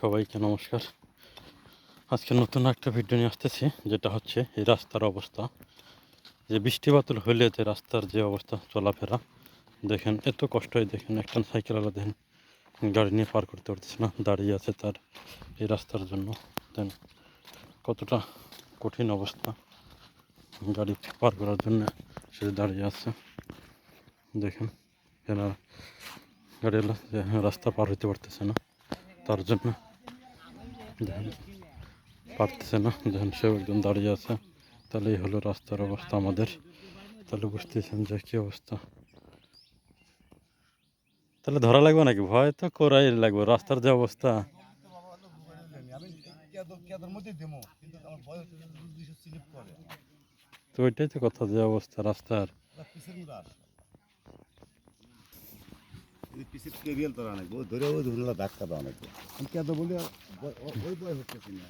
সবাইকে নমস্কার। আজকে নতুন একটা ভিডিও নিয়ে আসতেছি, যেটা হচ্ছে এই রাস্তার অবস্থা। যে বৃষ্টি হলে যে রাস্তার যে অবস্থা, চলাফেরা, দেখেন, এত কষ্ট হয় দেখেন, একটা সাইকেল সাইকেলওয়ালা দেখেন, গাড়ি নিয়ে পার করতে পারতেছে না, দাঁড়িয়ে আছে তার এই রাস্তার জন্য। দেন, কতটা কঠিন অবস্থা, গাড়ি পার করার জন্য সে দাঁড়িয়ে আছে। দেখেন যে রাস্তা পার হইতে পারতেছে না। তার জন্য। দেখেন পারতেছে না দেখেন সেও একদম দাঁড়িয়ে আছে। তাহলে এই হলো রাস্তার অবস্থা আমাদের। তাহলে বুঝতেছেন যে কী অবস্থা। তাহলে ধরা লাগবে নাকি? ভয় তো করাই লাগবে। রাস্তার যে অবস্থা। তো ওইটাই তো কথা যে অবস্থা রাস্তার। পিছের কেরিয়াল তোরা অনেক। ধরে ওই ধরলে ধাক্কা দেওয়া অনেক আমি কেদর বলে ওই বয় হচ্ছে কিনা?